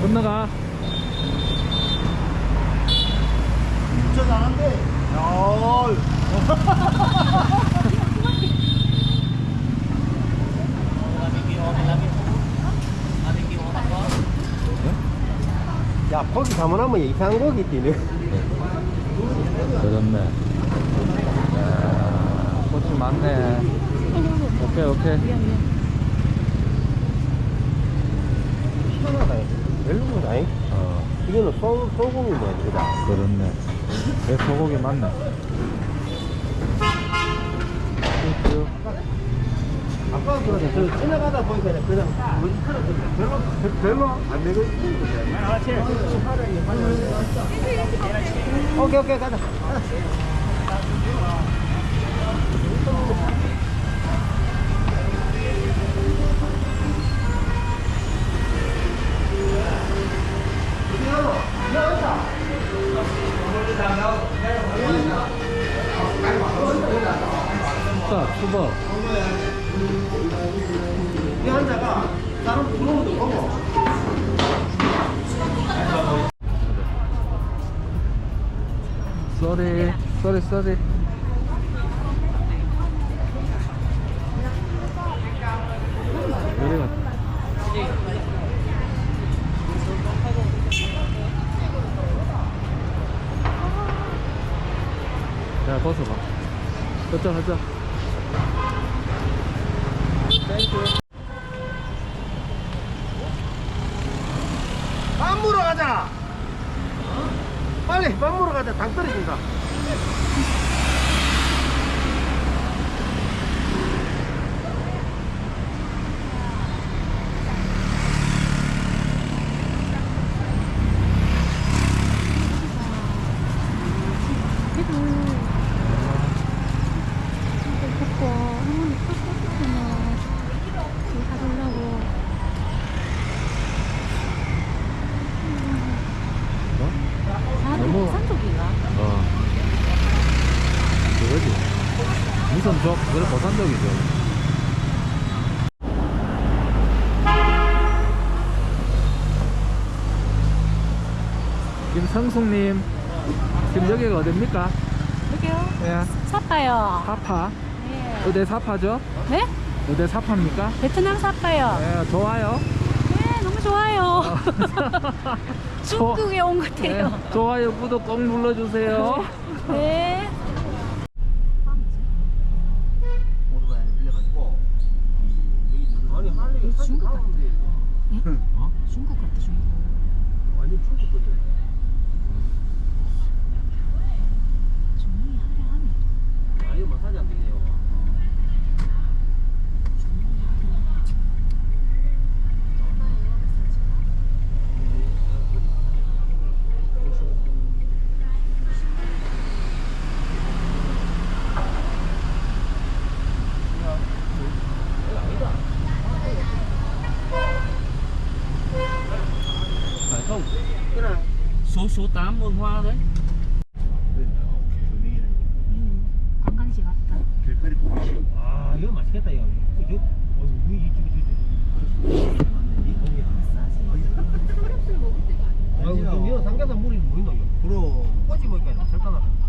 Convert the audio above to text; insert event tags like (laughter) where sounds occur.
건너가. 진짜 잘한데 야 (laughs) 네? 야, 거기 가문하면 이상한 거기 뛰네. 그렇네. 야, 꽃이 많네. 오케이, 오케이. 희한하다. 어, 이거는 소, 소고기 뭐야, 그다. 그렇네. 내 소고기 맞네. 아까 그러네. 저 지나가다 보니까 그냥 뭐지 그런 별로 별로 안 되고 있는 거야. 오케이 오케이 가자. 자, 수박. 이 환자가 사람 쏘리, 쏘리. 여기 갔다. 야, 벗어봐. 걷자, 걷자. 밥 먹으러 가자. 빨리 밥 먹으러 가자. 당 떨어진다. Thank you. 그거지. 무슨 족, 그래, 보산족이죠. 김성숙님, 지금 여기가 어딥니까? 여기요? 예. 사파요 사파. 네. 의대 사파죠? 네? 의대 사파입니까? 베트남 사파요 예, 좋아요. 네 너무 좋아요 (laughs) 중국에 온것 예, 같아요 좋아요, 구독 꼭 눌러주세요. 네. 가지고 아니 할리 중국 같아. 어? 중국 같아 중국 완전 중국 거지. 중국이 화려하네 아 이거 마사지 안 되네요. phải không? cái này Số số 8 Mường Hoa đấy. 관광지 같다 아 이거 맛있겠다 야 이거 이거 어, 이거 이거 이거 이거 좀 이거 삼겹살 물이 보인다 이거 그럼 꼬지 보니까 절단하다 와야 와야 가라 나야 가